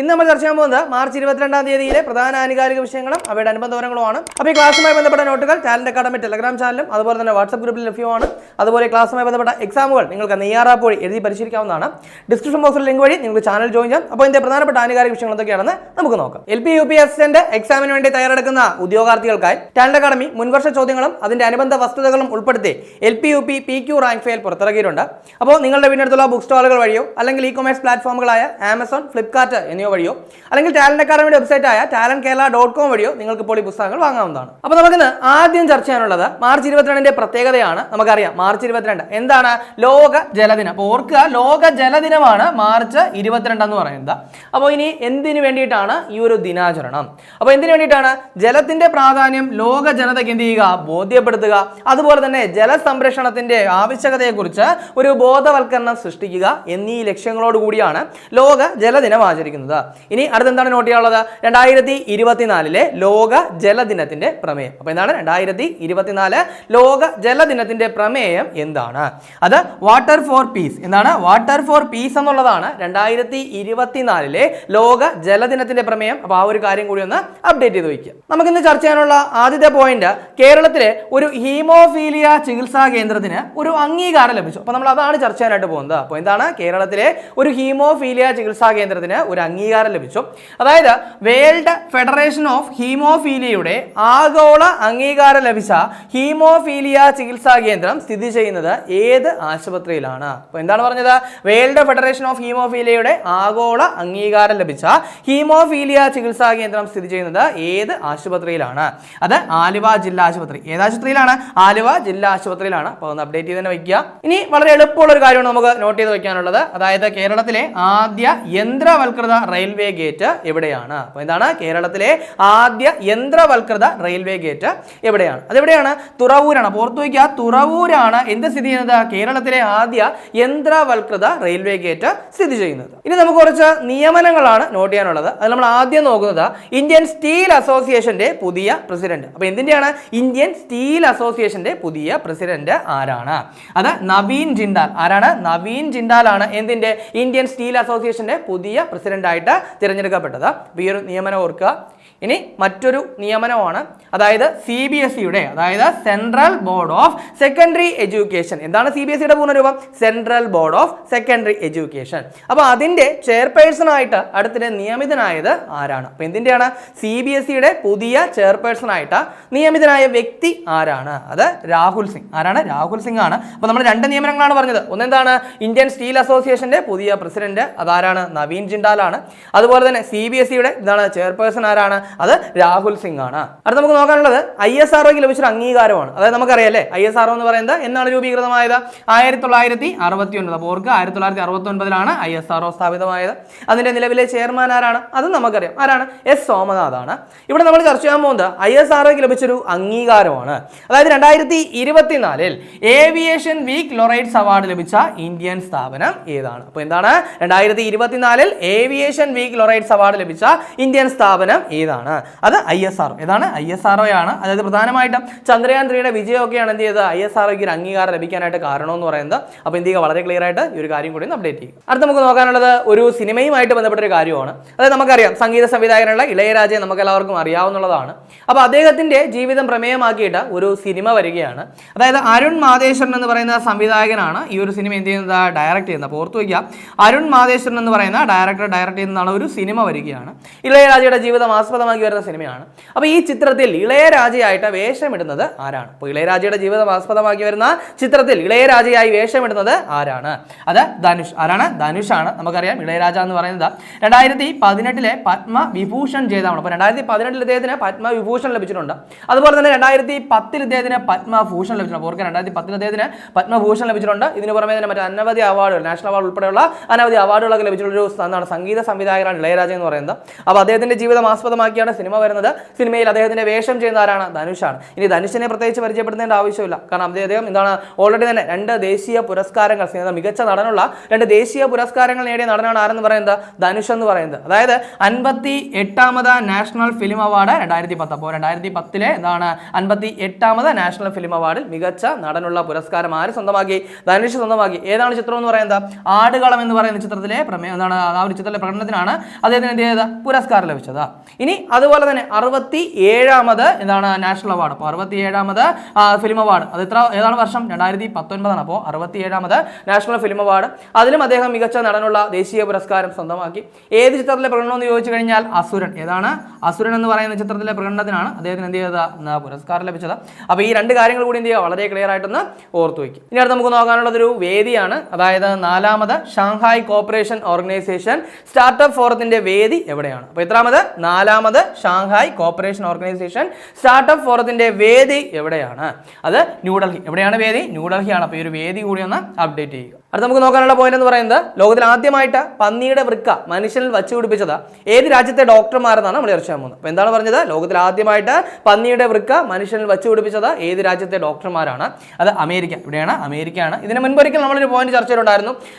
ഇന്ന് നമ്മൾ ചർച്ച ചെയ്യാൻ പോകുന്നത് മാർച്ച് ഇരുപത്തിരണ്ടാം തീയതിയിലെ പ്രധാന ആനുകാലിക വിഷയങ്ങളും അവയുടെ അനുബന്ധ വിവരങ്ങളുമാണ്. അപ്പോൾ ഈ ക്ലാസ്സുമായി ബന്ധപ്പെട്ട നോട്ടുകൾ ടാലന്റ് അക്കാഡമി ടെലഗ്രാം ചാനലും അതുപോലെ തന്നെ വാട്സ്ആപ്പ് ഗ്രൂപ്പിൽ ലഭ്യമാണ്. അതുപോലെ ക്ലാസ്സുമായി ബന്ധപ്പെട്ട എക്സാമുകൾ നിങ്ങൾക്ക് നെയ്യാറാപ്പ് വഴി എഴുതി പരിശീലിക്കാവുന്നതാണ്. ഡിസ്ക്രിപ്ഷൻ ബോക്സിൽ ലിങ്ക് വഴി നിങ്ങൾക്ക് ചാനൽ ജോയിൻ ചെയ്യാം. അപ്പോൾ ഇതിന്റെ പ്രധാനപ്പെട്ട ആനുകാലിക വിഷയങ്ങൾ എന്തൊക്കെയാണെന്ന് നമുക്ക് നോക്കാം. L P U P assistant എക്സാമിന് വേണ്ടി തയ്യാറെടുക്കുന്ന ഉദ്യോഗാർത്ഥികൾക്കായി ടാലന്റ് അക്കാഡമി മുൻവർഷ ചോദ്യങ്ങളും അതിന്റെ അനുബന്ധ വസ്തുതകളും ഉൾപ്പെടുത്തി L P U P P Q rank file പുറത്തിറക്കിയിട്ടുണ്ട്. അപ്പോൾ നിങ്ങളുടെ വീടിനടുത്തുള്ള ബുക്ക് സ്റ്റാളുകൾ വഴിയോ അല്ലെങ്കിൽ ഇ കൊമേഴ്സ് പ്ലാറ്റ്ഫോമുകളായ ആമസോൺ ഫ്ലിപ്കാർട്ട് വഴിയോ അല്ലെങ്കിൽ ടാലന്റ് അക്കാഡമിയുടെ വെബ്സൈറ്റ് ആയ ടാലന്റ് കേരള ഡോട്ട് കോം വഴിയോ നിങ്ങൾക്ക് ഇപ്പോൾ ഈ പുസ്തകങ്ങൾ വാങ്ങാവുന്നതാണ്. അപ്പോൾ നമുക്ക് ആദ്യം ചർച്ച ചെയ്യാനുള്ളത് മാർച്ച് ഇരുപത്തിരണ്ടിന്റെ പ്രത്യേകതയാണ്. നമുക്കറിയാം മാർച്ച് ഇരുപത്തിരണ്ട് എന്താണ് ലോക ജലദിനം. അപ്പോൾ ഓർക്കുക ലോക ജലദിനമാണ് മാർച്ച് ഇരുപത്തിരണ്ട് എന്ന് പറയുന്നത്. അപ്പോൾ ഇനി എന്തിനു വേണ്ടിയിട്ടാണ് ഈ ഒരു ദിനാചരണം? അപ്പോൾ എന്തിനു വേണ്ടിയിട്ടാണ് ജലത്തിന്റെ പ്രാധാന്യം ലോക ജനതയ്ക്ക് എന്ത് ചെയ്യുക? ബോധ്യപ്പെടുത്തുക. അതുപോലെ തന്നെ ജലസംരക്ഷണത്തിന്റെ ആവശ്യകതയെക്കുറിച്ച് ഒരു ബോധവൽക്കരണം സൃഷ്ടിക്കുക എന്നീ ലക്ഷ്യങ്ങളോട് കൂടിയാണ് ലോക ജലദിനം ആചരിക്കുന്നത്. ഇനി അടുത്തെന്താണ് നോട്ട് ചെയ്യാനുള്ളത്? രണ്ടായിരത്തി ഇരുപത്തിനാലിലെ ലോക ജലദിനത്തിന്റെ പ്രമേയം. അപ്പോൾ എന്താണ്? രണ്ടായിരത്തി ഇരുപത്തിനാല് ലോക ജലദിനത്തിന്റെ പ്രമേയം എന്താണ്? അത് വാട്ടർ ഫോർ പീസ് എന്താണ്? വാട്ടർ ഫോർ പീസ് എന്നുള്ളതാണ് രണ്ടായിരത്തി ഇരുപത്തിനാലിലെ ലോക ജലദിനത്തിന്റെ പ്രമേയം. അപ്പോൾ ആ ഒരു കാര്യം കൂടി ഒന്ന് അപ്ഡേറ്റ് ചെയ്ത് വയ്ക്കുക നമുക്കിന്ന് ചർച്ച ചെയ്യാനുള്ള ആദ്യത്തെ പോയിന്റ് കേരളത്തിലെ ഒരു ഹീമോഫീലിയ ചികിത്സാ കേന്ദ്രത്തിന് ഒരു അംഗീകാരം ലഭിച്ചു. അപ്പോൾ നമ്മൾ അതാണ് ചർച്ച ചെയ്യാനായിട്ട് പോകുന്നത്. അപ്പോൾ എന്താണ്? കേരളത്തിലെ ഒരു ഹീമോഫീലിയ ചികിത്സാ കേന്ദ്രത്തിന് ഒരു അംഗീകാരം ലഭിച്ചു. അതായത് വേൾഡ് ഫെഡറേഷൻ ഓഫ് ഹീമോഫീലിയയുടെ ആഗോള അംഗീകാരം ലഭിച്ച ഹീമോഫീലിയ ചികിത്സാ കേന്ദ്രം സ്ഥിതി ചെയ്യുന്നത് ഏത് ആശുപത്രിയിലാണ്? അപ്പോൾ എന്താണ് പറഞ്ഞത്? വേൾഡ് ഫെഡറേഷൻ ഓഫ് ഹീമോഫീലിയയുടെ ആഗോള അംഗീകാരം ലഭിച്ച ഹീമോഫീലിയ ചികിത്സാ കേന്ദ്രം സ്ഥിതി ചെയ്യുന്നത് ഏത് ആശുപത്രിയിലാണ്? അത് ആലുവ ജില്ലാ ആശുപത്രി. ഏത് ആശുപത്രിയിലാണ്? ആലുവ ജില്ലാ ആശുപത്രിയിലാണ്. അപ്പോൾ ഒന്ന് അപ്ഡേറ്റ് ചെയ്ത് തന്നെ വയ്ക്കുക ഇനി വളരെ എളുപ്പമുള്ള ഒരു കാര്യമാണ് നമുക്ക് നോട്ട് ചെയ്ത് വയ്ക്കാനുള്ളത് അതായത് കേരളത്തിലെ ആദ്യ യന്ത്രവൽകൃത റെയിൽവേ ഗേറ്റ് എവിടെയാണ്? അപ്പോൾ എന്താണ്? കേരളത്തിലെ ആദ്യ യന്ത്രവൽകൃത റെയിൽവേ ഗേറ്റ് എവിടെയാണ്? അതെവിടെയാണ്? തുറവൂരാണ്. പുറത്തു വയ്ക്കുക തുറവൂരാണ് എന്ത് സ്ഥിതി ചെയ്യുന്നത്? കേരളത്തിലെ ആദ്യ യന്ത്രവൽകൃത റെയിൽവേ ഗേറ്റ് സ്ഥിതി ചെയ്യുന്നത്. ഇനി നമുക്ക് കുറച്ച് നിയമനങ്ങളാണ് നോട്ട് ചെയ്യാനുള്ളത്. അത് നമ്മൾ ആദ്യം നോക്കുന്നത് ഇന്ത്യൻ സ്റ്റീൽ അസോസിയേഷന്റെ പുതിയ പ്രസിഡന്റ്. അപ്പോൾ എന്തിന്റെയാണ് ഇന്ത്യൻ സ്റ്റീൽ അസോസിയേഷന്റെ പുതിയ പ്രസിഡന്റ് ആരാണ്? അത് നവീൻ ജിൻഡാൽ ആരാണ്? നവീൻ ജിണ്ടാൽ ആണ് എന്തിന്റെ ഇന്ത്യൻ സ്റ്റീൽ അസോസിയേഷന്റെ പുതിയ പ്രസിഡന്റ് ആയിട്ട് തിരഞ്ഞെടുക്കപ്പെട്ടത്. അപ്പോൾ ഈ ഒരു നിയമനം ഓർക്കുക. ഇനി മറ്റൊരു നിയമനമാണ്. അതായത് സി ബി എസ് സിയുടെ അതായത് central board of secondary education എന്താണ് സി ബി എസ് സിയുടെ പൂർണരൂപം? Central board of secondary education അപ്പോൾ അതിന്റെ ചെയർപേഴ്സൺ ആയിട്ട് അടുത്തിടെ നിയമിതനായത് ആരാണ്? അപ്പോൾ എന്തിന്റെയാണ് സി ബി എസ് സിയുടെ പുതിയ ചെയർപേഴ്സൺ ആയിട്ട് നിയമിതനായ വ്യക്തി ആരാണ്? അത് രാഹുൽ സിംഗ്. ആരാണ്? രാഹുൽ സിംഗ് ആണ് അപ്പോൾ നമ്മൾ രണ്ട് നിയമനങ്ങളാണ് പറഞ്ഞത്. ഒന്നെന്താണ്? ഇന്ത്യൻ സ്റ്റീൽ അസോസിയേഷന്റെ പുതിയ പ്രസിഡന്റ് അതാരാണ്? നവീൻ ജിൻഡാലാണ്. അതുപോലെ തന്നെ സി ബി എസ് സിയുടെ ഇതാണ് ചെയർപേഴ്സൺ ആരാണ്? അത് രാഹുൽ സിംഗ് ആണ് അടുത്ത നമുക്ക് നോക്കാനുള്ളത് ഐ എസ് ആർഒക്ക് ലഭിച്ചൊരു അംഗീകാരമാണ്. അതായത് നമുക്കറിയാല്ലേ ഐ എസ് ആർഒ എന്ന് പറയുന്നത് എന്നാണ് രൂപീകൃതമായത്? ആയിരത്തി തൊള്ളായിരത്തി അറുപത്തി ഒൻപത് അപ്പോൾ ഓർക്ക് ആയിരത്തി തൊള്ളായിരത്തി അറുപത്തി ഒൻപതിലാണ് ഐ എസ് ആർഒ സ്ഥാപിതമായത്. അതിന്റെ നിലവിലെ ചെയർമാൻ ആരാണ്? അത് നമുക്കറിയാം. ആരാണ്? എസ് സോമനാഥാണ്. ഇവിടെ നമ്മൾ ചർച്ച ചെയ്യാൻ പോകുന്നത് ഐ എസ് ആർഒക്ക് ലഭിച്ചൊരു അംഗീകാരമാണ്. അതായത് രണ്ടായിരത്തി ഇരുപത്തിനാലിൽ ഏവിയേഷൻ വീക്ക് ലൊറൈറ്റ്സ് അവാർഡ് ലഭിച്ച ഇന്ത്യൻ സ്ഥാപനം ഏതാണ്? അപ്പോൾ എന്താണ്? രണ്ടായിരത്തി ഇരുപത്തിനാലിൽ ഏവിയേഷൻ വീക്ക് ലൊറൈറ്റ്സ് അവാർഡ് ലഭിച്ച ഇന്ത്യൻ സ്ഥാപനം ഏതാണ്? അത് ഐ എസ് ആർ ഇതാണ് ഐ എസ് ആർ ആണ് അതായത് പ്രധാനമായിട്ടും ചന്ദ്രയാൻ ത്രീയുടെ വിജയമൊക്കെയാണ് എന്ത് ചെയ്തത്? ഐ എസ് ആർ ഒരു അംഗീകാരം ലഭിക്കാനായിട്ട് കാരണം എന്ന് പറയുന്നത്. അപ്പോൾ എന്ത് വളരെ ക്ലിയർ ആയിട്ട് ഈ ഒരു കാര്യം കൂടി അപ്ഡേറ്റ് ചെയ്യും അടുത്ത നമുക്ക് നോക്കാനുള്ളത് ഒരു സിനിമയുമായിട്ട് ബന്ധപ്പെട്ട ഒരു കാര്യമാണ്. അതായത് നമുക്കറിയാം സംഗീത സംവിധായകനുള്ള ഇളയരാജയെ നമുക്ക് എല്ലാവർക്കും അറിയാവുന്നതാണ് അപ്പോൾ അദ്ദേഹത്തിന്റെ ജീവിതം പ്രമേയമാക്കിയിട്ട് ഒരു സിനിമ വരികയാണ്. അതായത് അരുൺ മാതേശ്വരൻ എന്ന് പറയുന്ന സംവിധായകനാണ് ഈ ഒരു സിനിമ എന്ത് ചെയ്യുന്നത്? ഡയറക്റ്റ് ചെയ്യുന്നത്. അപ്പോൾ ഓർത്തു വയ്ക്കുക അരുൺ മാതേശ്വരൻ എന്ന് പറയുന്ന ഡയറക്ടർ ഡയറക്റ്റ് ചെയ്യുന്നതാണ് ഒരു സിനിമ വരികയാണ്. ഇളയരാജയുടെ ജീവിതം ആസ്പദമാക്കി വരുന്ന സിനിമയാണ്. അപ്പോൾ ഈ ചിത്രത്തിൽ ഇളയരാജയായിട്ട് വേഷമിടുന്നത് ആരാണ്? അപ്പോൾ ഇളയരാജയുടെ ജീവിതം ആസ്പദമാക്കി വരുന്ന ചിത്രത്തിൽ ഇളയരാജയായി വേഷമിടുന്നത് ആരാണ്? അത് ധനുഷ് ആരാണ്? ധനുഷ് ആണ് നമുക്കറിയാം ഇളയരാജ എന്ന് പറയുന്നത് രണ്ടായിരത്തി പതിനെട്ടിലെ പത്മവിഭൂഷൺ ജേതാവാണ്. അപ്പോൾ രണ്ടായിരത്തി പതിനെട്ടിൽ ഇദ്ദേഹത്തിന് പത്മവിഭൂഷൺ ലഭിച്ചിട്ടുണ്ട്. അതുപോലെ തന്നെ രണ്ടായിരത്തി പത്തിൽ ഇദ്ദേഹത്തിന് പത്മഭൂഷൺ ലഭിച്ചിട്ടുണ്ട്. ഓർക്കുക രണ്ടായിരത്തി പത്തിൽ ഇദ്ദേഹത്തിന് പത്മഭൂഷൺ ലഭിച്ചിട്ടുണ്ട്. ഇതിന് പുറമെ തന്നെ മറ്റ് അനവധി അവാർഡുകൾ നാഷണൽ അവാർഡ് ഉൾപ്പെടെയുള്ള അനവധി അവാർഡുകളൊക്കെ ലഭിച്ചിട്ടുള്ള ഒരു സംഗീത സംവിധായകരാണ് ഇളയരാജ എന്ന് പറയുന്നത്. അപ്പോൾ അദ്ദേഹത്തിന്റെ ജീവിതം ആസ്പദമാക്കി ആസ്പദമാക്കിയാണ് സിനിമ വരുന്നത്. സിനിമയിൽ അദ്ദേഹത്തിന്റെ വേഷം ചെയ്യുന്ന ആരാണ് ധനുഷാണ്. ഇനി ധനുഷിനെ പ്രത്യേകിച്ച് പരിചയപ്പെടുത്തേണ്ട ആവശ്യമില്ല. കാരണം അദ്ദേഹം എന്താണ് ഓൾറെഡി തന്നെ രണ്ട് ദേശീയ പുരസ്കാരങ്ങൾ മികച്ച നടനുള്ള രണ്ട് ദേശീയ പുരസ്കാരങ്ങൾ നേടിയ നടനാണ് ആരെന്ന് പറയുന്നത്? ധനുഷ് എന്ന് പറയുന്നത്. അതായത് അൻപത്തി എട്ടാമത് നാഷണൽ ഫിലിം അവാർഡ് രണ്ടായിരത്തി പത്ത് അപ്പോൾ രണ്ടായിരത്തി പത്തിലെ എന്താണ് അൻപത്തി എട്ടാമത് നാഷണൽ ഫിലിം അവാർഡിൽ മികച്ച നടനുള്ള പുരസ്കാരം ആര് സ്വന്തമാക്കി? ധനുഷ് സ്വന്തമാക്കി. ഏതാണ് ചിത്രം എന്ന് പറയുന്നത്? ആടുകളം എന്ന് പറയുന്ന ചിത്രത്തിലെ പ്രമേയം എന്താണ് ആ ഒരു ചിത്രത്തിലെ പ്രകടനത്തിനാണ് അദ്ദേഹത്തിന് എന്ത് ചെയ്തത്? പുരസ്കാരം ലഭിച്ചത്. ഇനി അതുപോലെ തന്നെ അറുപത്തി ഏഴാമത് എന്താണ് നാഷണൽ അവാർഡ്. അപ്പോൾ അറുപത്തി ഏഴാമത് ഫിലിം അവാർഡ്. അത് എത്ര ഏതാണ് വർഷം? രണ്ടായിരത്തി പത്തൊൻപതാണ് അപ്പോൾ അറുപത്തി ഏഴാമത് നാഷണൽ ഫിലിം അവാർഡ്. അതിലും അദ്ദേഹം മികച്ച നടനുള്ള ദേശീയ പുരസ്കാരം സ്വന്തമാക്കി. ഏത് ചിത്രത്തിലെ പ്രകടനം എന്ന് ചോദിച്ചു കഴിഞ്ഞാൽ അസുരൻ. ഏതാണ്? അസുരൻ എന്ന് പറയുന്ന ചിത്രത്തിലെ പ്രകടനത്തിനാണ് അദ്ദേഹത്തിന് എന്ത് ചെയ്തത്? പുരസ്കാരം ലഭിച്ചത്. അപ്പോൾ ഈ രണ്ട് കാര്യങ്ങൾ കൂടി എന്ത് ചെയ്യുക? വളരെ ക്ലിയർ ആയിട്ടൊന്ന് ഓർത്തു വയ്ക്കും ഇനി അടുത്ത് നമുക്ക് നോക്കാനുള്ളതൊരു വേദിയാണ്. അതായത് നാലാമത് ഷാങ്ഹായ് കോപ്പറേഷൻ ഓർഗനൈസേഷൻ സ്റ്റാർട്ടപ്പ് ഫോറത്തിന്റെ വേദി എവിടെയാണ്? അപ്പോൾ എത്രാമത്? നാലാമത് ഷാങ്ഹായ് കോപ്പറേഷൻ ഓർഗനൈസേഷൻ സ്റ്റാർട്ടപ്പ് ഫോറത്തിന്റെ വേദി എവിടെയാണ്? അത് ന്യൂഡൽഹി. എവിടെയാണ് വേദി? ന്യൂഡൽഹിയാണ്. അപ്പോൾ ഈ ഒരു വേദി കൂടി ഒന്ന് അപ്ഡേറ്റ് ചെയ്യുക. അടുത്ത നമുക്ക് നോക്കാനുള്ള പോയിന്റ് എന്ന് പറയുന്നത് ലോകത്തിൽ ആദ്യമായിട്ട് പന്നിയുടെ വൃക്ക മനുഷ്യനിൽ വച്ചു പിടിപ്പിച്ചത് ഏത് രാജ്യത്തെ ഡോക്ടർമാരെന്നാണ് നമ്മൾ ചർച്ച ചെയ്യാൻ പോകുന്നത്. അപ്പോൾ എന്താണ് പറഞ്ഞത്? ലോകത്തിൽ ആദ്യമായിട്ട് പന്നിയുടെ വൃക്ക മനുഷ്യനിൽ വച്ചു പിടിപ്പിച്ചത് ഏത് രാജ്യത്തെ ഡോക്ടർമാരാണ്? അത് അമേരിക്ക. ഇവിടെയാണ് അമേരിക്കയാണ്. ഇതിന് മുൻപൊരിക്കൽ നമ്മളൊരു പോയിന്റ് ചർച്ച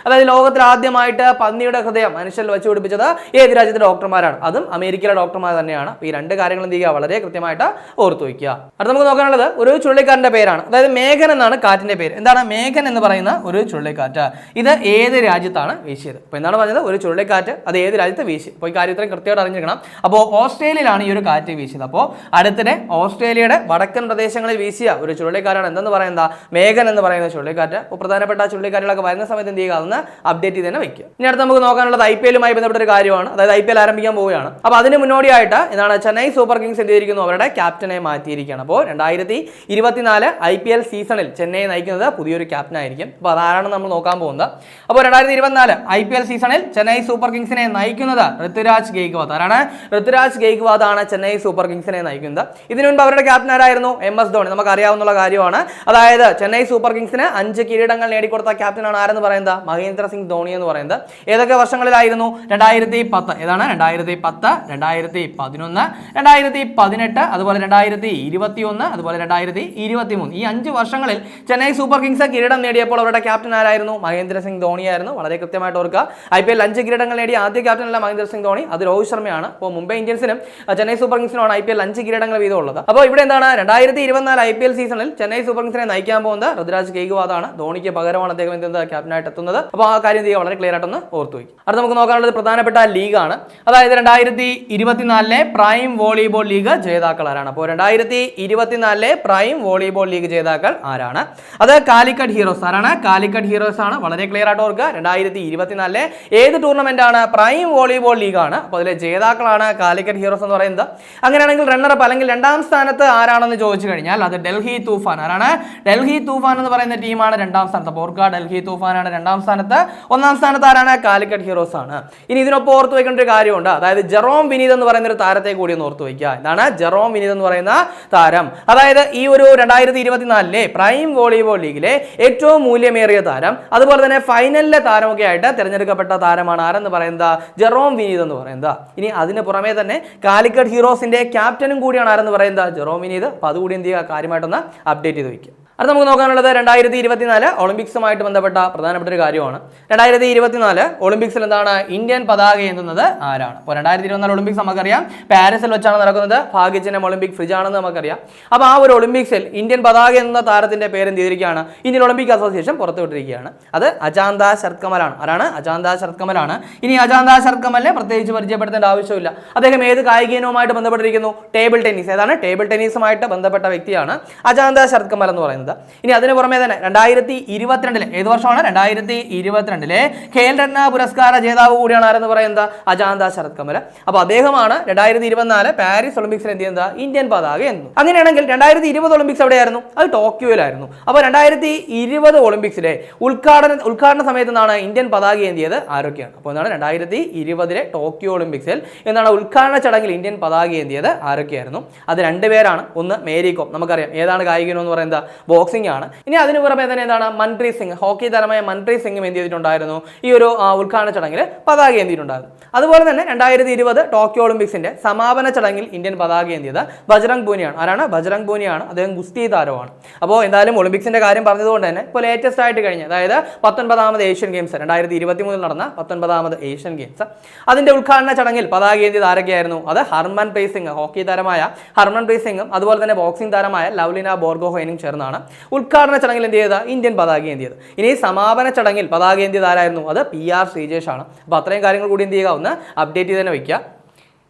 അതായത് ലോകത്തിൽ ആദ്യമായിട്ട് പന്നിയുടെ ഹൃദയം മനുഷ്യനിൽ വച്ചു പിടിപ്പിച്ചത് ഏത് രാജ്യത്തെ ഡോക്ടർമാരാണ്? അതും അമേരിക്കയിലെ ഡോക്ടർമാർ തന്നെയാണ്. ഈ രണ്ട് കാര്യങ്ങൾ എന്ത് ചെയ്യുക? വളരെ കൃത്യമായിട്ട് ഓർത്തു വയ്ക്കുക. അടുത്ത നമുക്ക് നോക്കാനുള്ളത് ഒരു ചുള്ളിക്കാരന്റെ പേരാണ്. അതായത് മേഘൻ എന്നാണ് കാറ്റിന്റെ പേര്. എന്താണ് മേഘൻ എന്ന് പറയുന്ന ഒരു ചുഴലിക്കാറ്റ്? ഇത് ഏത് രാജ്യത്താണ് വീശിയത്? അപ്പോൾ എന്താണ് പറഞ്ഞത്? ഒരു ചുഴലിക്കാറ്റ് അത് ഏത് രാജ്യത്ത് വീശി? അപ്പോൾ ഈ കാര്യത്തിൽ കൃത്യമായിട്ട് അറിഞ്ഞിരിക്കണം. അപ്പോൾ ഓസ്ട്രേലിയയിലാണ് ഈ ഒരു കാറ്റ് വീശിയത്. അപ്പോൾ അടുത്തിടെ ഓസ്ട്രേലിയയുടെ വടക്കൻ പ്രദേശങ്ങളിൽ വീശിയ ഒരു ചുഴലിക്കാറ്റാണ് എന്തെന്ന് പറയുന്നത് മേഘൻ എന്ന് പറയുന്ന ചുഴലിക്കാറ്റ്. അപ്പോൾ പ്രധാനപ്പെട്ട ചുഴലിക്കാറ്റുകളൊക്കെ വരുന്ന സമയത്ത് എന്ത് ചെയ്യുക? അതൊന്ന് അപ്ഡേറ്റ് ചെയ്ത് തന്നെ വയ്ക്കുക ഇനി അടുത്ത് നമുക്ക് നോക്കാനുള്ളത് ഐ പി എല്ലുമായി ബന്ധപ്പെട്ട ഒരു കാര്യമാണ്. അതായത് ഐ പി എൽ ആരംഭിക്കാൻ പോവുകയാണ്. അപ്പോൾ അതിന് മുന്നോടിയായിട്ട് എന്താണ്? ചെന്നൈ സൂപ്പർ കിങ്സ് എന്ത് ചെയ്തിരിക്കുന്നു? അവരുടെ ക്യാപ്റ്റനെ മാറ്റിയിരിക്കുകയാണ്. അപ്പോൾ രണ്ടായിരത്തി ഇരുപത്തിനാല് ഐ പി എൽ സീസണിൽ ചെന്നൈ നയിക്കുന്നത് പുതിയൊരു ക്യാപ്റ്റനായിരിക്കും. അപ്പോൾ അതാരാണ് നമ്മൾ നോക്കാൻ പോകുന്നത്. അപ്പോൾ രണ്ടായിരത്തി ഇരുപത്തിനാല് ഐ പി എൽ സീസണിൽ ചെന്നൈ സൂപ്പർ കിങ്സിനെ നയിക്കുന്നത് ഋതുരാജ് ഗെയ്ക്വാദ് ആരാണ്? ഋതുരാജ് ഗെയ്ക്വാദ് ആണ് ചെന്നൈ സൂപ്പർ കിങ്സിനെ നയിക്കുന്നത്. ഇതിനു മുൻപ് അവരുടെ ക്യാപ്റ്റൻ ആരായിരുന്നു? M S Dhoni. നമുക്ക് അറിയാവുന്ന കാര്യമാണ്. അതായത് ചെന്നൈ സൂപ്പർ കിങ്സിന് അഞ്ച് കിരീടങ്ങൾ നേടിക്കൊടുത്ത ക്യാപ്റ്റനാണ് ആരെന്ന് പറയുന്നത്? മഹേന്ദ്ര സിംഗ് ധോണി എന്ന് പറയുന്നത്. ഏതൊക്കെ വർഷങ്ങളിലായിരുന്നു? രണ്ടായിരത്തി പത്ത്. ഏതാണ്? രണ്ടായിരത്തി പത്ത് രണ്ടായിരത്തി പതിനൊന്ന് രണ്ടായിരത്തി പതിനെട്ട് അതുപോലെ രണ്ടായിരത്തി ഇരുപത്തി ഒന്ന് അതുപോലെ രണ്ടായിരത്തി ഇരുപത്തി മൂന്ന് ഈ അഞ്ച് വർഷങ്ങളിൽ ചെന്നൈ സൂപ്പർ കിങ്സ് കിരീടം നേടിയപ്പോൾ അവരുടെ ക്യാപ്റ്റൻ ആരായിരുന്നു? മഹേന്ദ്ര സിംഗ് ധോണിയായിരുന്നു വളരെ കൃത്യമായിട്ട് ഓർക്കുക. ഐ പി എൽ അഞ്ച് കിരീടങ്ങൾ നേടിയ ആദ്യ ക്യാപ്റ്റനല്ല മഹേന്ദ്ര സിംഗ് ധോണി. അത് രോഹിത് ശർമ്മയാണ്. അപ്പോൾ മുംബൈ ഇന്ത്യൻസിനും ചെന്നൈ സൂപ്പർ കിങ്സിനുമാണ് ഐ പി എൽ അഞ്ച് കിരീടങ്ങൾ വീതം ഉള്ളത് അപ്പോൾ ഇവിടെ എന്താണ്? രണ്ടായിരത്തി ഇരുപത്തിനാല് ഐ പി എൽ സീസണിൽ ചെന്നൈ സൂപ്പർ കിങ്സിനെ നയിക്കാൻ പോകുന്നത് ഋതുരാജ് ഗെയ്ക്വാദാണ് ധോണിക്ക് പകരമാണ് അദ്ദേഹം എന്ത് ക്യാപ്റ്റനായിട്ട് എത്തുന്നത്. അപ്പോൾ ആ കാര്യം ചെയ്യുക വളരെ ക്ലിയർ ആയിട്ടൊന്ന് ഓർത്തു വയ്ക്കും. അടുത്ത നമുക്ക് നോക്കാനുള്ളത് പ്രധാനപ്പെട്ട ലീഗാണ്. അതായത് രണ്ടായിരത്തി ഇരുപത്തിനാലിലെ പ്രൈം വോളിബോൾ ലീഗ് ജേതാക്കൾ ആരാണ്? അപ്പോൾ രണ്ടായിരത്തി ഇരുപത്തിനാലിലെ പ്രൈം വോളിബോൾ ലീഗ് ജേതാക്കൾ ആരാണ്? അത് കാലിക്കറ്റ് ഹീറോസ്. ആരാണ്? കാലിക്കറ്റ് ഹീറോസ് ആണ്. വളരെ ക്ലിയർ ആയിട്ട് ഓർക്കുക. രണ്ടായിരത്തി ഇരുപത്തിനാലിലെ ഏത് ടൂർണമെന്റ് ആണ്? പ്രൈം വോളിബോൾ ലീഗാണ് അപ്പോൾ അതിലെ ജേതാക്കളാണ് കാലിക്കറ്റ് ഹീറോസ് എന്ന് പറയുന്നത്. അങ്ങനെയാണെങ്കിൽ റണ്ണറപ്പ് അല്ലെങ്കിൽ രണ്ടാം സ്ഥാനത്ത് ആരാണെന്ന് ചോദിച്ചു കഴിഞ്ഞാൽ അത് ഡൽഹി തൂഫാൻ. ആരാണ്? ഡൽഹി തൂഫാൻ എന്ന് പറയുന്ന ടീമാണ് രണ്ടാം സ്ഥാനത്ത്. അപ്പോൾ ഓർക്കുക ഡൽഹി തൂഫാനാണ് രണ്ടാം സ്ഥാനത്ത്. ഒന്നാം സ്ഥാനത്ത് ആരാണ്? കാലിക്കറ്റ് ഹീറോസ് ആണ്. ഇനി ഇതിനൊപ്പം ഓർത്ത് വയ്ക്കേണ്ട ഒരു കാര്യമുണ്ട്. അതായത് ജെറോം വിനീത് എന്ന് പറയുന്ന ഒരു താരത്തെ കൂടി ഒന്ന് ഓർത്ത് വയ്ക്കുക എന്താണ് ജെറോം വിനീത് എന്ന് പറയുന്ന താരം. അതായത് ഈ ഒരു രണ്ടായിരത്തി ഇരുപത്തിനാലിലെ പ്രൈം വോളിബോൾ ലീഗിലെ ഏറ്റവും മൂല്യമേറിയ താരം അതുപോലെ തന്നെ ഫൈനലിലെ താരമൊക്കെ ആയിട്ട് തിരഞ്ഞെടുക്കപ്പെട്ട താരമാണ് ആരെന്ന് പറയുന്നത്? ജെറോം വിനീത് എന്ന് പറയുന്നത്. ഇനി അതിന് പുറമെ തന്നെ കാലിക്കറ്റ് ഹീറോസിന്റെ ക്യാപ്റ്റനും കൂടിയാണ് ആരെന്ന് പറയുന്നത്? ജെറോം വിനീത്. അപ്പോൾ അതുകൂടി എന്ത് ചെയ്യുക? കാര്യമായിട്ടൊന്ന് അപ്ഡേറ്റ് ചെയ്ത് വയ്ക്കുക. അടുത്ത നമുക്ക് നോക്കാനുള്ളത് രണ്ടായിരത്തി ഇരുപത്തിനാല് ഒളിമ്പിക്സുമായിട്ട് ബന്ധപ്പെട്ട പ്രധാനപ്പെട്ട ഒരു കാര്യമാണ്. രണ്ടായിരത്തി ഇരുപത്തിനാല് ഒളിമ്പിക്സിൽ എന്താണ് ഇന്ത്യൻ പതാക എന്തുന്നത് ആരാണ്? അപ്പോൾ രണ്ടായിരത്തി ഇരുപത്തിനാല് ഒളിമ്പിക്സ് നമുക്കറിയാം. പാരീസിൽ വെച്ചാണ് നടക്കുന്നത്. ഭാഗ്യചിഹ്നം ഒളിമ്പിക് ഫ്രിഡ്ജ് ആണെന്ന് നമുക്കറിയാം. അപ്പോൾ ആ ഒരു ഒളിമ്പിക്സിൽ ഇന്ത്യൻ പതാക എന്ന താരത്തിന്റെ പേര് എന്ത് ചെയ്തിരിക്കുകയാണ്? ഇന്ത്യൻ ഒളിമ്പിക് അസോസിയേഷൻ പുറത്തുവിട്ടിരിക്കുകയാണ്. അത് അജാന്ത ശരത് കമലാണ് ആരാണ്? അജാന്ത ശരത് കമലാണ് ഇനി അജാന്ത ശരത് കമലിനെ പ്രത്യേകിച്ച് പരിചയപ്പെടുത്തേണ്ട ആവശ്യമില്ല. അദ്ദേഹം ഏത് കായിക ഇനവുമായിട്ട് ബന്ധപ്പെട്ടിരിക്കുന്നു? Table tennis. ഏതാണ്? ടേബിൾ ടെന്നീസുമായിട്ട് ബന്ധപ്പെട്ട വ്യക്തിയാണ് അജാന്ത ശരത് കമൽ എന്ന് പറയുന്നത്. ഇനി അതിന് പുറമെ തന്നെ രണ്ടായിരത്തി ഇരുപത്തിരണ്ടിലെ ഏത് വർഷമാണ്? രണ്ടായിരത്തി ഇരുപത്തിരണ്ടിലെ ഖേൽ രത്ന പുരസ്കാര ജേതാവ് കൂടിയാണ് ആരെന്ന് പറയുന്നത്? അജാന്ത ശരത് കമൽ. അപ്പോൾ അദ്ദേഹമാണ് രണ്ടായിരത്തി ഇരുപത്തിനാല് പാരീസ് ഒളിമ്പിക്സിൽ എന്ത് ചെയ്യുന്നത്? ഇന്ത്യൻ പതാക എന്നു അങ്ങനെയാണെങ്കിൽ രണ്ടായിരത്തി ഇരുപത് ഒളിമ്പിക്സ് എവിടെയായിരുന്നു? അത് ടോക്കിയോയിലായിരുന്നു. അപ്പോൾ രണ്ടായിരത്തി ഇരുപത് ഒളിമ്പിക്സിലെ ഉദ്ഘാടന ഉദ്ഘാടന സമയത്ത് നിന്നാണ് ഇന്ത്യൻ പതാക എന്തിയത് ആരൊക്കെയാണ്? അപ്പോൾ എന്താണ് രണ്ടായിരത്തി ഇരുപതിലെ ടോക്കിയോ ഒളിമ്പിക്സിൽ എന്താണ് ഉദ്ഘാടന ചടങ്ങിൽ ഇന്ത്യൻ പതാക എന്തിയത് ആരൊക്കെയായിരുന്നു? അത് രണ്ടുപേരാണ് ഒന്ന് മേരി കോം നമുക്കറിയാം. ഏതാണ് കായികനം എന്ന് പറയുന്നത്? ബോക്സിംഗ് ആണ്. ഇനി അതിന് പുറമെ തന്നെ എന്താണ്? മൻപ്രീത് സിംഗ്. ഹോക്കി താരമായ മൻപ്രീത് സിംഗും എന്ത് ചെയ്തിട്ടുണ്ടായിരുന്നു? ഈ ഒരു ഉദ്ഘാടന ചടങ്ങിൽ പതാക എന്തിയിട്ടുണ്ടായിരുന്നു അതുപോലെ തന്നെ രണ്ടായിരത്തി ഇരുപത് ടോക്കിയോ ഒളിമ്പിക്സിന്റെ സമാപന ചടങ്ങിൽ ഇന്ത്യൻ പതാക എന്തിയത് ബജറംഗ് പൂനിയാണ്. ആരാണ്? ബജറംഗ് പൂനിയാണ്. അദ്ദേഹം ഗുസ്തി താരമാണ് അപ്പോൾ എന്തായാലും ഒളിമ്പിക്സിന്റെ കാര്യം പറഞ്ഞതുകൊണ്ട് തന്നെ ഇപ്പോൾ ലേറ്റസ്റ്റ് ആയിട്ട് കഴിഞ്ഞ അതായത് പത്തൊൻപതാമത് ഏഷ്യൻ ഗെയിംസ് രണ്ടായിരത്തി ഇരുപത്തി മൂന്നിൽ നടന്ന പത്തൊൻപതാമത് ഏഷ്യൻ ഗെയിംസ്. അതിന്റെ ഉദ്ഘാടന ചടങ്ങിൽ പതാക എന്തിയത് ആരൊക്കെയായിരുന്നു? അത് ഹർമൻ പ്രീത് സിംഗ് ഹോക്കി താരമായ ഹർമൻ പ്രീത് സിംഗും അതുപോലെ തന്നെ ബോക്സിംഗ് താരമായ ലവ്ലിന ബോർഗോഹോയനും ചേർന്നാണ് ഉദ്ഘാടന ചടങ്ങിൽ എന്ത് ചെയ്ത ഇന്ത്യൻ പതാക ഏന്തിയത് ഇനി സമാപന ചടങ്ങിൽ പതാക ഏന്തിയത് ആരായിരുന്നു? അത് പി ആർ ശ്രീജേഷാണ് അപ്പോൾ അത്രയും കാര്യങ്ങൾ കൂടി എന്ത് ചെയ്യുക? ഒന്ന് അപ്ഡേറ്റ് ചെയ്ത് തന്നെ വയ്ക്കുക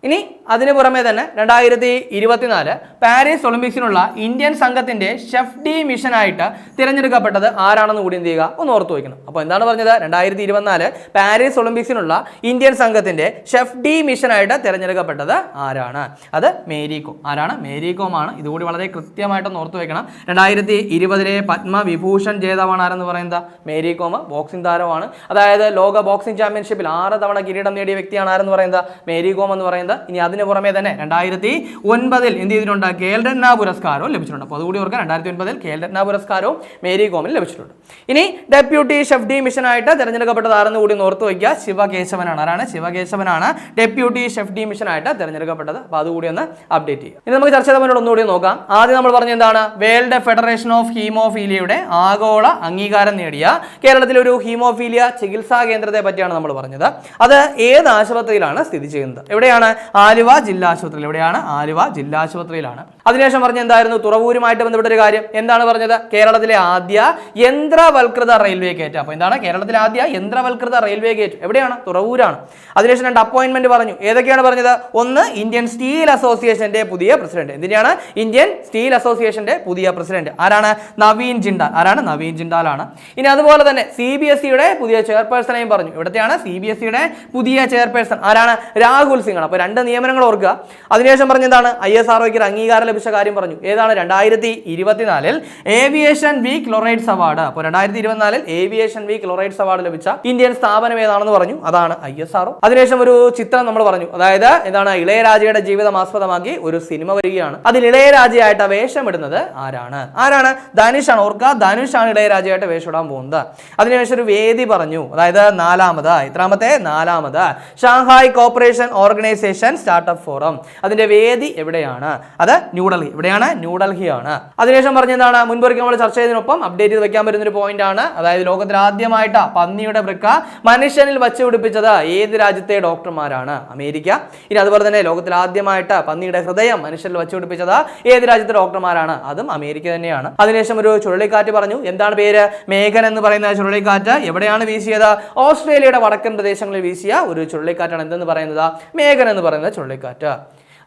ഇനി അതിന് പുറമെ തന്നെ രണ്ടായിരത്തി ഇരുപത്തിനാല് പാരീസ് ഒളിമ്പിക്സിനുള്ള ഇന്ത്യൻ സംഘത്തിന്റെ ഷെഫ് ഡി മിഷനായിട്ട് തിരഞ്ഞെടുക്കപ്പെട്ടത് ആരാണെന്ന് കൂടി എന്ത് ചെയ്യുക? ഒന്ന് ഓർത്തു വയ്ക്കണം. അപ്പോൾ എന്താണ് പറഞ്ഞത്? രണ്ടായിരത്തി ഇരുപത്തിനാല് പാരീസ് ഒളിമ്പിക്സിനുള്ള ഇന്ത്യൻ സംഘത്തിന്റെ ഷെഫ് ഡി മിഷനായിട്ട് തിരഞ്ഞെടുക്കപ്പെട്ടത് ആരാണ്? അത് മേരികോം. ആരാണ്? മേരികോമാണ്. ഇതുകൂടി വളരെ കൃത്യമായിട്ടൊന്ന് ഓർത്തു വയ്ക്കണം. രണ്ടായിരത്തി ഇരുപതിലെ പത്മവിഭൂഷൺ ജേതാവാണ് ആരെന്ന് പറയുന്നത്? മേരികോം ബോക്സിംഗ് താരമാണ് അതായത് ലോക ബോക്സിംഗ് ചാമ്പ്യൻഷിപ്പിൽ ആറ് തവണ കിരീടം നേടിയ വ്യക്തിയാണ് ആരെന്ന് പറയുന്നത്? മേരികോം എന്ന് പറയുന്നത് ഇനി അതിന് പുറമെ തന്നെ രണ്ടായിരത്തി ഒൻപതിൽ എന്ത് ചെയ്തിട്ടുണ്ട്? കേൽരത്ന പുരസ്കാരവും ലഭിച്ചിട്ടുണ്ട്. അപ്പോൾ അതുകൂടി ഓർക്കുക രണ്ടായിരത്തി ഒൻപതിൽ കേൽരത്ന പുരസ്കാരവും മേരി കോമിന് ലഭിച്ചിട്ടുണ്ട്. ഇനി ഡെപ്യൂട്ടി ഷെഫ് ഡി മിഷനായിട്ട് തിരഞ്ഞെടുക്കപ്പെട്ടത് ആരെന്ന് കൂടി ഓർത്ത് വയ്ക്കുക ശിവകേശവനാണ്. ആരാണ്? ശിവകേശവനാണ് ഡെപ്യൂട്ടി ഷെഫ് ഡി മിഷനായിട്ട് തിരഞ്ഞെടുക്കപ്പെട്ടത്. അപ്പോൾ അതുകൂടി ഒന്ന് അപ്ഡേറ്റ് ചെയ്യുക. ഇനി നമുക്ക് ചർച്ച ചെയ്തവരോട് ഒന്നുകൂടി നോക്കാം. ആദ്യം നമ്മൾ പറഞ്ഞ എന്താണ്? വേൾഡ് ഫെഡറേഷൻ ഓഫ് ഹീമോഫീലിയയുടെ ആഗോള അംഗീകാരം നേടിയ കേരളത്തിലെ ഒരു ഹീമോഫീലിയ ചികിത്സാ കേന്ദ്രത്തെ പറ്റിയാണ് നമ്മൾ പറഞ്ഞത്. അത് ഏത് ആശുപത്രിയിലാണ് സ്ഥിതി ചെയ്യുന്നത്? എവിടെയാണ്? ആലുവ ജില്ലാ ആശുപത്രിയിൽ എവിടെയാണ് ആലുവ ജില്ലാ ആശുപത്രിയിലാണ് അതിനുശേഷം പറഞ്ഞ എന്തായിരുന്നു? തുറവൂരുമായിട്ട് ബന്ധപ്പെട്ട ഒരു കാര്യം. എന്താണ് പറഞ്ഞത്? കേരളത്തിലെ ആദ്യ യന്ത്രവൽകൃത റെയിൽവേ ഗേറ്റ്. അപ്പോൾ എന്താണ്? കേരളത്തിലെ ആദ്യ യന്ത്രവൽകൃത റെയിൽവേ ഗേറ്റ്. എവിടെയാണ്? തുറവൂരാണ്. അതിനുശേഷം രണ്ട് അപ്പോയിന്റ്മെന്റ് പറഞ്ഞു. ഏതൊക്കെയാണ് പറഞ്ഞത്? ഒന്ന് ഇന്ത്യൻ സ്റ്റീൽ അസോസിയേഷന്റെ പുതിയ പ്രസിഡന്റ്. എന്തിനാണ് ഇന്ത്യൻ സ്റ്റീൽ അസോസിയേഷന്റെ പുതിയ പ്രസിഡന്റ്. ആരാണ്? നവീൻ ജിണ്ടാൽ. ആരാണ്? നവീൻ ജിണ്ടാലാണ്. ഇനി അതുപോലെ തന്നെ സി ബി എസ് സിയുടെ പുതിയ ചെയർപേഴ്സണെയും പറഞ്ഞു. ഇവിടത്തെയാണ് സി ബി എസ് സിയുടെ പുതിയ ചെയർപേഴ്സൺ. ആരാണ്? രാഹുൽ സിംഗ് ആണ് അപ്പോൾ രണ്ട് നിയമനങ്ങൾ ഓർക്കുക. അതിനുശേഷം പറഞ്ഞ എന്താണ്? ഐ എസ് ആർ ഒരു അംഗീകാരം ലഭിച്ച കാര്യം പറഞ്ഞു. ഏതാണ്? രണ്ടായിരത്തി ഇരുപത്തിനാലിൽ ഏവിയേഷൻ വീക്ക് ക്ലോറൈഡ്സ് അവാർഡ്. അപ്പോൾ രണ്ടായിരത്തി ഇരുപത്തിനാലിൽ ഏവിയേഷൻ വീക്ക് ക്ലോറൈഡ്സ് അവാർഡ് ലഭിച്ച ഇന്ത്യൻ സ്ഥാപനം ഏതാണെന്ന് പറഞ്ഞു. അതാണ് ഐ എസ് ആർ അതിനുശേഷം ഒരു ചിത്രം നമ്മൾ പറഞ്ഞു. അതായത് എന്താണ്? ഇളയരാജയുടെ ജീവിതം ആസ്പദമാക്കി ഒരു സിനിമ വരികയാണ്. അതിൽ ഇളയരാജയായിട്ട് വേഷമിടുന്നത് ആരാണ്? ആരാണ്? ധനുഷാണ്. ഓർക്കുക ധനുഷാണ് ഇളയരാജയായിട്ട് വേഷമിടാൻ പോകുന്നത്. അതിനുശേഷം ഒരു വേദി പറഞ്ഞു. അതായത് നാലാമത് ഇത്രാമത്തെ നാലാമത്. Shanghai cooperation organisation startup forum അതിന്റെ വേദി എവിടെയാണ്? അത് ന്യൂഡൽഹി എവിടെയാണ് ന്യൂഡൽഹിയാണ് അതിനുശേഷം പറഞ്ഞതാണ് മുൻപൊരിക്കൽ നമ്മൾ ചർച്ച ചെയ്തതിനൊപ്പം അപ്ഡേറ്റ് ചെയ്ത് വെക്കാൻ പറ്റുന്ന ഒരു പോയിന്റ് ആണ്. അതായത് ലോകത്തിൽ ആദ്യമായിട്ട് പന്നിയുടെ വൃക്ക മനുഷ്യനിൽ വച്ച് പിടിപ്പിച്ചത് ഏത് രാജ്യത്തെ ഡോക്ടർമാരാണ്? അമേരിക്ക. ഇനി അതുപോലെ തന്നെ ലോകത്തിൽ ആദ്യമായിട്ട് പന്നിയുടെ ഹൃദയം മനുഷ്യനിൽ വച്ച് പിടിപ്പിച്ചത് ഏത് രാജ്യത്തെ ഡോക്ടർമാരാണ്? അതും അമേരിക്ക തന്നെയാണ്. അതിനുശേഷം ഒരു ചുഴലിക്കാറ്റ് പറഞ്ഞു. എന്താണ് പേര്? മേഘൻ എന്ന് പറയുന്ന ചുഴലിക്കാറ്റ് എവിടെയാണ് വീശിയത്? ഓസ്ട്രേലിയയുടെ വടക്കൻ പ്രദേശങ്ങളിൽ വീശിയ ഒരു ചുഴലിക്കാറ്റാണ് എന്തെന്ന് പറയുന്നത്? മേഘൻ എന്ന് പറയുന്ന ചുഴലിക്കാറ്റ്.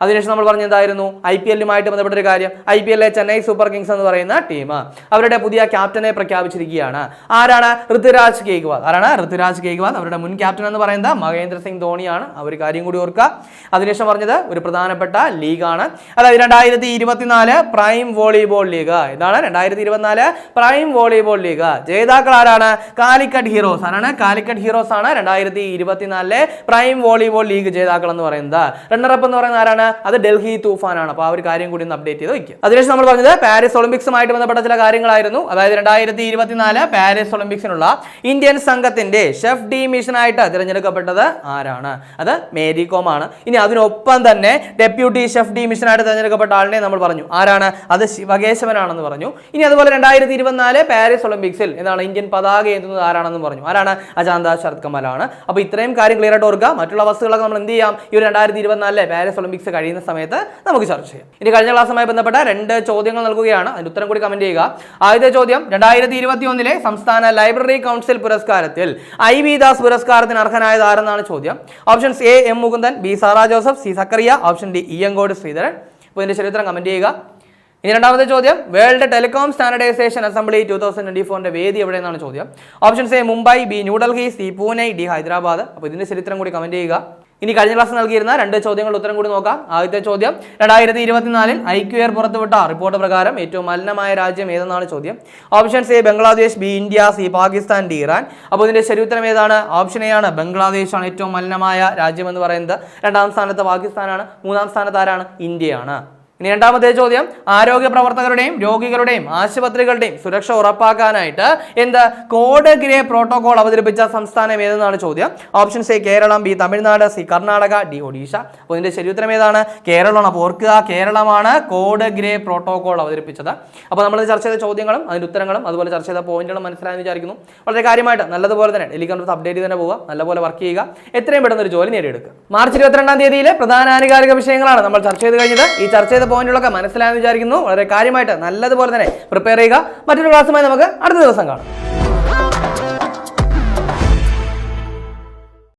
അതിനുശേഷം നമ്മൾ പറഞ്ഞ എന്തായിരുന്നു? ഐ പി എല്ലുമായിട്ട് ബന്ധപ്പെട്ട ഒരു കാര്യം. ഐ പി എല്ലിലെ ചെന്നൈ സൂപ്പർ കിങ്സ് എന്ന് പറയുന്ന ടീം. അവരുടെ പുതിയ ക്യാപ്റ്റനെ പ്രഖ്യാപിച്ചിരിക്കുകയാണ്. ആരാണ്? ഋതുരാജ് കേഗ്വാദ് ആരാണ്? ഋതുരാജ് കേഗ്വാദ് അവരുടെ മുൻ ക്യാപ്റ്റൻ എന്ന് പറയുന്നത് മഹേന്ദ്ര സിംഗ് ധോണിയാണ്. ആ ഒരു കാര്യം കൂടി ഓർക്കുക. അതിനുശേഷം പറഞ്ഞത് ഒരു പ്രധാനപ്പെട്ട ലീഗാണ്. അതായത് രണ്ടായിരത്തി ഇരുപത്തിനാല് പ്രൈം വോളിബോൾ ലീഗ്. ഇതാണ് രണ്ടായിരത്തി ഇരുപത്തിനാല് പ്രൈം വോളിബോൾ ലീഗ്. ജേതാക്കൾ ആരാണ്? കാലിക്കറ്റ് ഹീറോസ്. ആരാണ്? കാലിക്കറ്റ് ഹീറോസ് ആണ് രണ്ടായിരത്തി ഇരുപത്തിനാലിലെ പ്രൈം വോളിബോൾ ലീഗ് ജേതാക്കൾ എന്ന് പറയുന്നത്. റണ്ണറപ്പ് എന്ന് പറയുന്നത് ആരാണ്? അത് ഡൽഹി തൂഫാനാണ്. അപ്പോൾ ആ ഒരു കാര്യം കൂടി ഒന്ന് അപ്ഡേറ്റ് ചെയ്ത് വയ്ക്കുക അതിനുശേഷം നമ്മൾ പറഞ്ഞത് പാരീസ് ഒളിമ്പിക്സുമായിട്ട് ബന്ധപ്പെട്ട ചില കാര്യങ്ങളായിരുന്നു. അതായത് രണ്ടായിരത്തി ഇരുപത്തിനാല് പാരീസ് ഒളിമ്പിക്സിനുള്ള ഇന്ത്യൻ സംഘത്തിന്റെ ഷെഫ് ഡി മിഷനായിട്ട് തിരഞ്ഞെടുക്കപ്പെട്ടത് ആരാണ്? അത് മേരി കോം ആണ് ഇനി അതിനൊപ്പം തന്നെ ഡെപ്യൂട്ടി ഷെഫ് ഡി മിഷനായിട്ട് തിരഞ്ഞെടുക്കപ്പെട്ട ആളിനെ നമ്മൾ പറഞ്ഞു. ആരാണ്? അത് ശിവകേശവനാണെന്ന് പറഞ്ഞു. ഇനി അതുപോലെ രണ്ടായിരത്തി ഇരുപത്തിനാല് പാരീസ് ഒളിമ്പിക്സിൽ എന്താണ് ഇന്ത്യൻ പതാക ഏന്തുന്നത് ആരാണെന്ന് പറഞ്ഞു. ആരാണ്? അജാന്ത ശരത് കമലാണ് അപ്പോൾ ഇത്രയും കാര്യം ക്ലിയർ ആയിട്ട് ഓർക്കുക. മറ്റുള്ള വസ്തുക്കളൊക്കെ നമ്മൾ എന്ത് ചെയ്യാം? ഈ ഒരു രണ്ടായിരത്തി ഇരുപത്തിനാലിലെ പാരീസ് ഒളിമ്പിക്സ് കഴിയുന്ന സമയത്ത് നമുക്ക് ചർച്ച ചെയ്യാം. ഇനി കഴിഞ്ഞ ക്ലാസ്സുമായി ബന്ധപ്പെട്ട രണ്ട് ചോദ്യങ്ങൾ നൽകുകയാണ്. അതിന് ഉത്തരം കൂടി കമന്റ് ചെയ്യുക. ആദ്യത്തെ ചോദ്യം രണ്ടായിരത്തി ഇരുപത്തി ഒന്നിലെ സംസ്ഥാന ലൈബ്രറി കൗൺസിൽ പുരസ്കാരത്തിൽ ഐ വി ദാസ് പുരസ്കാരത്തിന് അർഹനായത് ആരെന്നാണ് ചോദ്യം? Options A M Mukundan B Sara Joseph C Zacharia option D Iyyankode Sreedharan. അപ്പോൾ ഇതിന്റെ ചരിത്രം കമന്റ് ചെയ്യുക. ഇനി രണ്ടാമത്തെ ചോദ്യം world telecom standardisation assembly two thousand twenty ഫോറിന്റെ വേദി എവിടെയെന്നാണ് ചോദ്യം? Options A Mumbai B New Delhi C Pune D Hyderabad. അപ്പോൾ ഇതിന്റെ ചരിത്രം കൂടി കമന്റ് ചെയ്യുക. ഇനി കഴിഞ്ഞ ക്ലാസ് നൽകിയിരുന്ന രണ്ട് ചോദ്യങ്ങളുടെ ഉത്തരം കൂടി നോക്കാം. ആദ്യത്തെ ചോദ്യം രണ്ടായിരത്തി ഇരുപത്തിനാലിൽ ഐ ക്യു ആർ പുറത്തുവിട്ട റിപ്പോർട്ട് പ്രകാരം ഏറ്റവും മലിനമായ രാജ്യം ഏതെന്നാണ് ചോദ്യം? Options A Bangladesh B India C Pakistan D Iran അപ്പോൾ ഇതിന്റെ ശരിയുത്തരം ഏതാണ്? ഓപ്ഷൻ എ ആണ്. ബംഗ്ലാദേശ് ആണ് ഏറ്റവും മലിനമായ രാജ്യം എന്ന് പറയുന്നത്. രണ്ടാം സ്ഥാനത്ത് പാകിസ്ഥാനാണ്. മൂന്നാം സ്ഥാനത്ത് ആരാണ്? ഇന്ത്യയാണ്. ഇനി രണ്ടാമത്തെ ചോദ്യം ആരോഗ്യ പ്രവർത്തകരുടെയും രോഗികളുടെയും ആശുപത്രികളുടെയും സുരക്ഷ ഉറപ്പാക്കാനായിട്ട് എന്ത് കോഡ് ഗ്രേ പ്രോട്ടോകോൾ അവതരിപ്പിച്ച സംസ്ഥാനം ഏതെന്നാണ് ചോദ്യം? Options A Keralam B Tamil Nadu C Karnataka D Odisha. അപ്പോൾ ഇതിന്റെ ശരിയുത്തരം ഏതാണ്? കേരളമാണ്. അപ്പോൾ ഓർക്കുക കേരളമാണ് കോഡ് ഗ്രേ പ്രോട്ടോകോൾ അവതരിപ്പിച്ചത്. അപ്പോൾ നമ്മൾ ചർച്ച ചെയ്ത ചോദ്യങ്ങളും അതിന്റെ ഉത്തരങ്ങളും അതുപോലെ ചർച്ച ചെയ്ത പോയിന്റുകളും മനസ്സിലായെന്ന് വിചാരിക്കുന്നു. വളരെ കാര്യമായിട്ട് നല്ലതുപോലെ തന്നെ കണ്ടത് അപ്ഡേറ്റ് ചെയ്ത് തന്നെ പോവുക. നല്ലപോലെ വർക്ക് ചെയ്യുക. എത്രയും പെട്ടെന്ന് ഒരു ജോലി നേടിയെടുക്കുക. മാർച്ച് ഇരുപത്തിരണ്ടാം തീയതിയിലെ പ്രധാന ആനുകാലിക വിഷയങ്ങളാണ് നമ്മൾ ചർച്ച ചെയ്ത് കഴിഞ്ഞത്. ഈ ചർച്ച ചെയ്ത ഇന്നത്തെ പോയിന്റുകളൊക്കെ മനസ്സിലായെന്ന് വിചാരിക്കുന്നു. വളരെ കാര്യമായിട്ട് നല്ലതുപോലെ തന്നെ പ്രിപ്പയർ ചെയ്യുക. മറ്റൊരു ക്ലാസ്സുമായി നമുക്ക് അടുത്ത ദിവസം കാണാം.